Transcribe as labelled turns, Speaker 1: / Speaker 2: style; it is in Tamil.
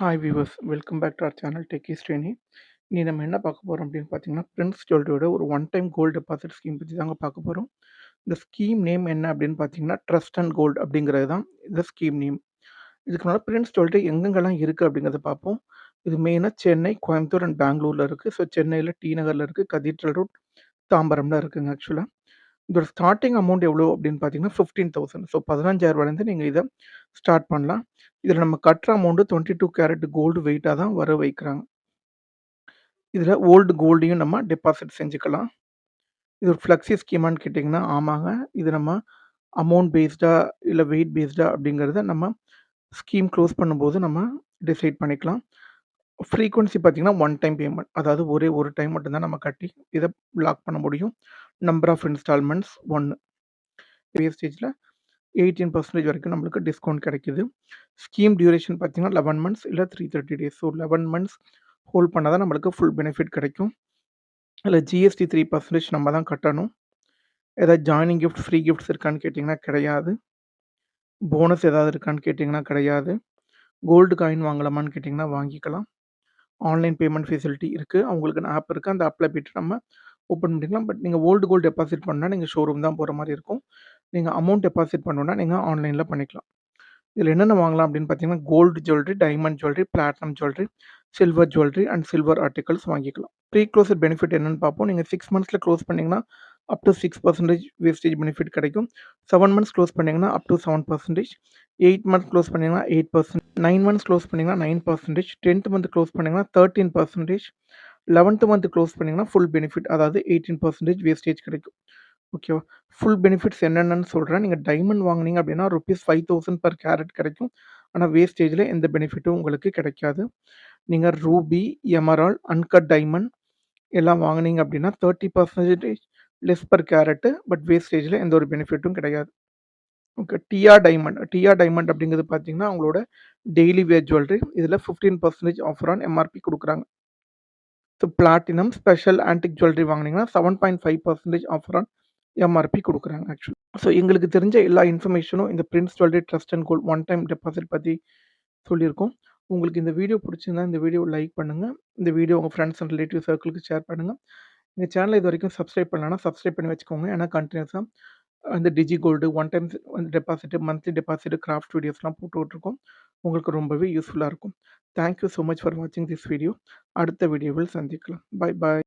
Speaker 1: Hi viewers welcome back to our channel Techie Sreni நீ நம்ம என்ன பார்க்க போகிறோம் அப்படின்னு பார்த்தீங்கன்னா பிரின்ஸ் ஜுவல்லரியோட ஒரு one time gold deposit scheme பற்றி தாங்க பார்க்க போகிறோம் இந்த ஸ்கீம் நேம் என்ன அப்படின்னு பார்த்தீங்கன்னா ட்ரஸ்ட் அண்ட் கோல்டு அப்படிங்கிறது தான் இந்த ஸ்கீம் நேம் இதுக்கு முன்னாடி பிரின்ஸ் ஜுவல்லரி எங்கெங்கெல்லாம் இருக்குது அப்படிங்கிறத பார்ப்போம். இது மெயினாக சென்னை கோயம்புத்தூர் அண்ட் பெங்களூரில் இருக்குது ஸோ சென்னையில் டி நகரில் இருக்குது கதீட்ரல் ரோட் தாம்பரம்ல இருக்குங்க ஆக்சுவலாக இதோட ஸ்டார்டிங் அமௌண்ட் எவ்வளோ அப்படின்னு பார்த்தீங்கன்னா ஃபிஃப்டீன் தௌசண்ட் ஸோ பதினஞ்சாயிரரூபாலேருந்து நீங்கள் இதை ஸ்டார்ட் பண்ணலாம். இதில் நம்ம கட்டுற amount twenty two carat gold வெயிட்டாக தான் வர வைக்கிறாங்க. இதில் ஓல்டு கோல்டையும் நம்ம டெபாசிட் செஞ்சுக்கலாம். இது ஒரு ஃப்ளெக்ஸி ஸ்கீமான்னு கேட்டிங்கன்னா ஆமாங்க. இது நம்ம அமௌண்ட் பேஸ்டா இல்லை வெயிட் பேஸ்டா அப்படிங்கிறத நம்ம ஸ்கீம் க்ளோஸ் பண்ணும்போது நம்ம டிசைட் பண்ணிக்கலாம். ஃப்ரீக்குவன்சி பார்த்தீங்கன்னா ஒன் டைம் பேமெண்ட் அதாவது ஒரே ஒரு டைம் மட்டும்தான் நம்ம கட்டி இதை லாக் பண்ண முடியும். நம்பர் ஆஃப் இன்ஸ்டால்மெண்ட்ஸ் ஒன்று ஸ்டேஜில் எயிட்டீன் பர்சன்டேஜ் வரைக்கும் நம்மளுக்கு டிஸ்கவுண்ட் கிடைக்குது. ஸ்கீம் டியூரேஷன் பார்த்தீங்கன்னா லெவன் மந்த்ஸ் இல்லை three thirty days so eleven months hold பண்ணால் தான் நம்மளுக்கு ஃபுல் பெனிஃபிட் கிடைக்கும். இல்லை ஜிஎஸ்டி த்ரீ பர்சன்டேஜ் நம்ம தான் கட்டணும். ஏதாவது ஜாயினிங் கிஃப்ட் ஃப்ரீ கிஃப்ட்ஸ் இருக்கான்னு கேட்டிங்கன்னா கிடையாது. போனஸ் ஏதாவது இருக்கான்னு கேட்டிங்கன்னா கிடையாது. கோல்டு காயின் வாங்கலாமான்னு கேட்டிங்கன்னா வாங்கிக்கலாம். ஆன்லைன் பேமெண்ட் ஃபெசிலிட்டி இருக்குது அவங்களுக்கு ஆப் இருக்குது அந்த ஆப்பில் போய்ட்டு நம்ம ஓப்பன் பண்ணிக்கலாம். பட் நீங்கள் ஓல்டு கோல்டு டெபாசிட் பண்ணால் நீங்கள் ஷோரூம் தான் போகிற மாதிரி இருக்கும். நீங்கள் அமௌண்ட் டெபாசிட் பண்ணணுன்னா நீங்கள் ஆன்லைனில் பண்ணிக்கலாம். இதில் என்னென்ன வாங்கலாம் அப்படின்னு பார்த்தீங்கன்னா gold jewellery diamond jewellery platinum jewellery silver jewellery and silver articles வாங்கிக்கலாம். ப்ரீ க்ளோஸர் பெனிஃபிட் என்னென்னு பார்ப்போம். நீங்கள் சிக்ஸ் மந்த்ஸில் க்ளோஸ் பண்ணிங்கன்னா up to six percentage wastage benefit கிடைக்கும். செவன் மந்த்ஸ் க்ளோஸ் பண்ணிங்கன்னா up to seven percentage. Eight months close பண்ணிங்கன்னா eight percent nine months close பண்ணிங்கன்னா nine percentage. Tenth month close பண்ணிங்கன்னா thirteen percentage. Eleventh month close பண்ணிங்கன்னா ஃபுல் பெனிஃபிட் அதாவது எயிட்டீன் பர்சன்டேஜ் வேஸ்டேஜ் கிடைக்கும். ஓகேவா ஃபுல் பெனிஃபிட்ஸ் என்னென்னு சொல்கிறேன் நீங்கள் டைமண்ட் வாங்கினீங்க அப்படின்னா rupees five thousand per carat கிடைக்கும். ஆனால் வேஸ்டேஜில் எந்த பெனிஃபிட்டும் உங்களுக்கு கிடைக்காது. நீங்கள் ரூபி எமரால் அன்கட் டைமண்ட் எல்லாம் வாங்கினீங்க அப்படின்னா thirty percentage less per carat but வேஸ்டேஜில் எந்த ஒரு பெனிஃபிட்டும் கிடையாது. Okay DR diamond Dia diamond அப்படிங்கிறது பார்த்தீங்கன்னா அவங்களோட டெய்லி வேர் ஜுவல்லரி இதில் fifteen percentage offer on MRP கொடுக்குறாங்க. So platinum special antique jewellery வாங்கினீங்கன்னா seven point five percentage offer on MRP கொடுக்குறாங்க ஆக்சுவலி ஸோ எங்களுக்கு தெரிஞ்ச எல்லா இன்ஃபர்மேஷனும் இந்த Prince jewellery trust and gold one time deposit பற்றி சொல்லியிருக்கோம். உங்களுக்கு இந்த வீடியோ பிடிச்சிருந்தா இந்த வீடியோ லைக் பண்ணுங்கள் இந்த வீடியோ உங்கள் ஃப்ரெண்ட்ஸ் அண்ட் ரிலேட்டிவ் சர்க்கிளுக்கு ஷேர் பண்ணுங்கள் இந்த சேனலை இது வரைக்கும் சப்ஸ்கிரைப் பண்ணலன்னா சப்ஸ்கிரைப் பண்ணி வச்சுக்கோங்க. ஏன்னா கண்டினியூஸாக அந்த டிஜி கோல்டு ஒன் டைம் வந்து டெபாசிட்டு மந்த்லி டெபாசிட் கிராஃப்ட் வீடியோஸ்லாம் போட்டு விட்ருக்கோம் உங்களுக்கு ரொம்பவே யூஸ்ஃபுல்லாக இருக்கும். Thank you so much for வாட்சிங் திஸ் வீடியோ அடுத்த வீடியோவில் சந்திக்கலாம். பாய் பாய்